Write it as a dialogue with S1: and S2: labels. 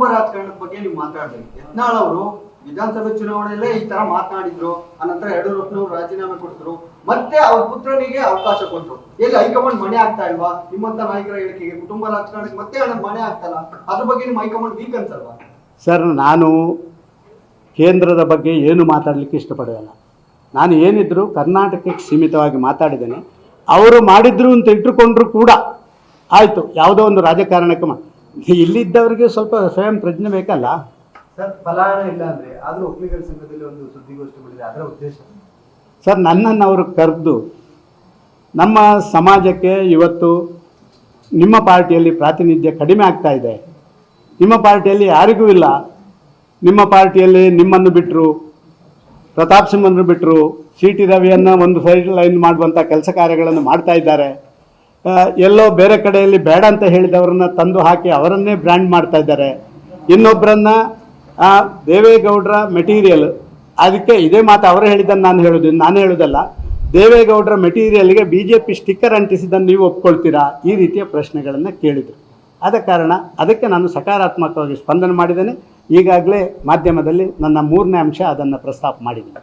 S1: ಕುಟುಂಬ ರಾಜಕಾರಣದ ಬಗ್ಗೆ ನೀವು ಮಾತಾಡಿದ್ರಿ ಯತ್ನಾಳ್ ಅವರು ವಿಧಾನಸಭೆ ಚುನಾವಣೆಯಲ್ಲೇ ಈ ತರ ಮಾತನಾಡಿದ್ರು ಅನಂತರ ಯಡಿಯೂರಪ್ಪನವರು ರಾಜೀನಾಮೆ ಕೊಡ್ತರು ಮತ್ತೆ ಅವ್ರ ಪುತ್ರನಿಗೆ ಅವಕಾಶ ಕೊಟ್ರು. ಎಲ್ಲಿ ಹೈಕಮಾಂಡ್ ಮನೆ ಆಗ್ತಾ ಇಲ್ವಾ? ನಿಮ್ಮಂತ ನಾಯಕರ ಹೇಳಿಕೆಗೆ ಕುಟುಂಬ ರಾಜಕಾರಣಕ್ಕೆ ಮತ್ತೆ ಹಣ ಮನೆ ಆಗ್ತಲ್ಲ? ಅದ್ರ ಬಗ್ಗೆ ನಿಮ್ಮ ಹೈಕಮಾಂಡ್ ವೀಕ್ ಅನ್ಸಲ್ವಾ?
S2: ಸರ್, ನಾನು ಕೇಂದ್ರದ ಬಗ್ಗೆ ಏನು ಮಾತಾಡಲಿಕ್ಕೆ ಇಷ್ಟಪಡೋಲ್ಲ ನಾನು ಏನಿದ್ರು ಕರ್ನಾಟಕಕ್ಕೆ ಸೀಮಿತವಾಗಿ ಮಾತಾಡಿದ್ದೇನೆ. ಅವರು ಮಾಡಿದ್ರು ಅಂತ ಇಟ್ಟುಕೊಂಡ್ರು ಕೂಡ ಆಯಿತು. ಯಾವುದೋ ಒಂದು ರಾಜಕಾರಣಕ್ಕೆ ಇಲ್ಲಿದ್ದವರಿಗೆ ಸ್ವಲ್ಪ ಸ್ವಯಂ ಪ್ರಜ್ಞೆ ಬೇಕಲ್ಲ?
S3: ಸರ್ ಫಲಾನ ಇಲ್ಲ ಅಂದ್ರೆ ಆದ್ರೂ ಒಕ್ಕಲಿಗರ ಸಂಘದಲ್ಲಿ ಒಂದು ಸುದ್ದಿಗೋಷ್ಠಿ ಮಾಡಿದ್ರೆ ಅದರ ಉದ್ದೇಶ?
S2: ಸರ್ ನನ್ನನ್ನು ಅವರು ಕರೆದು ನಮ್ಮ ಸಮಾಜಕ್ಕೆ ಇವತ್ತು ನಿಮ್ಮ ಪಾರ್ಟಿಯಲ್ಲಿ ಪ್ರಾತಿನಿಧ್ಯ ಕಡಿಮೆ ಆಗ್ತಾ ಇದೆ. ನಿಮ್ಮ ಪಾರ್ಟಿಯಲ್ಲಿ ಯಾರಿಗೂ ಇಲ್ಲ. ನಿಮ್ಮ ಪಾರ್ಟಿಯಲ್ಲಿ ನಿಮ್ಮನ್ನು ಬಿಟ್ಟರು ಪ್ರತಾಪ್ ಸಿಂಹನ್ನು ಬಿಟ್ಟರು ಸಿ ಟಿ ರವಿಯನ್ನು ಒಂದು ಸೈಡ್ ಲೈನ್ ಮಾಡುವಂಥ ಕೆಲಸ ಕಾರ್ಯಗಳನ್ನು ಮಾಡ್ತಾ ಇದ್ದಾರೆ. ಎಲ್ಲೋ ಬೇರೆ ಕಡೆಯಲ್ಲಿ ಬೇಡ ಅಂತ ಹೇಳಿದವರನ್ನ ತಂದು ಹಾಕಿ ಅವರನ್ನೇ ಬ್ರ್ಯಾಂಡ್ ಮಾಡ್ತಾ ಇದ್ದಾರೆ. ಇನ್ನೊಬ್ಬರನ್ನ ದೇವೇಗೌಡರ ಮೆಟೀರಿಯಲ್ ಅದಕ್ಕೆ ಇದೇ ಮಾತು ಅವರು ಹೇಳಿದ್ದನ್ನು ನಾನು ಹೇಳೋದು, ನಾನು ಹೇಳೋದಲ್ಲ. ದೇವೇಗೌಡರ ಮೆಟೀರಿಯಲ್ಗೆ ಬಿ ಜೆ ಪಿ ಸ್ಟಿಕ್ಕರ್ ಅಂಟಿಸಿದ್ದನ್ನು ನೀವು ಒಪ್ಕೊಳ್ತೀರಾ? ಈ ರೀತಿಯ ಪ್ರಶ್ನೆಗಳನ್ನು ಕೇಳಿದರು. ಆದ ಕಾರಣ ಅದಕ್ಕೆ ನಾನು ಸಕಾರಾತ್ಮಕವಾಗಿ ಸ್ಪಂದನೆ ಮಾಡಿದ್ದೇನೆ. ಈಗಾಗಲೇ ಮಾಧ್ಯಮದಲ್ಲಿ ನನ್ನ ಮೂರನೇ ಅಂಶ ಅದನ್ನು ಪ್ರಸ್ತಾಪ ಮಾಡಿದ್ದೀನಿ.